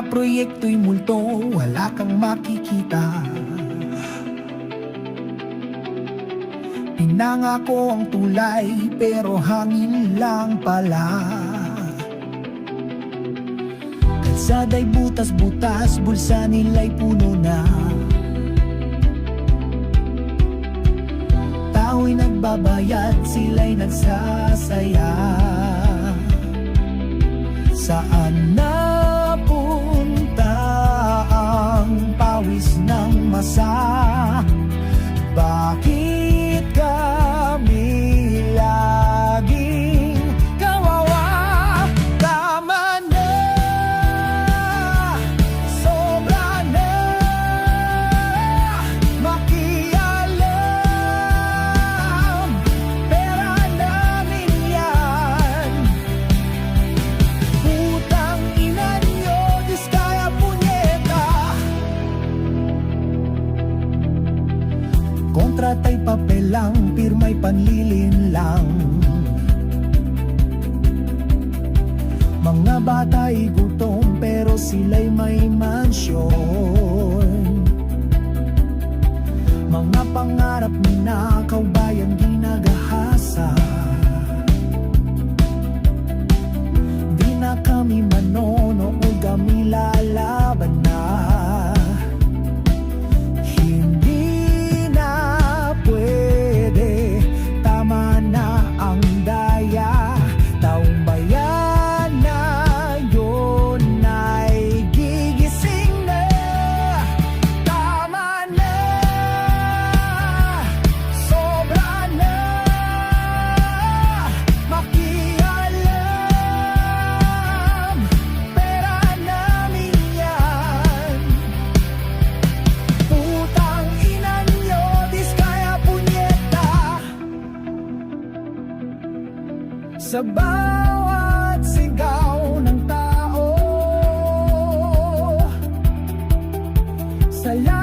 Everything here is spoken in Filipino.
Proyekto'y multo, wala kang makikita. Pinangako ang tulay, pero hangin lang pala. Kalsada'y butas-butas, bulsa nila'y puno na. Tao'y nagbabayad, sila'y nagsasaya. Saan napunta papel lang, pirma'y panlilin lang. Mga bata'y gutom pero sila'y may mansyon. Mga pangarap ninakaw bayang ginagahasa Sa bawat sigaw ng tao Salamat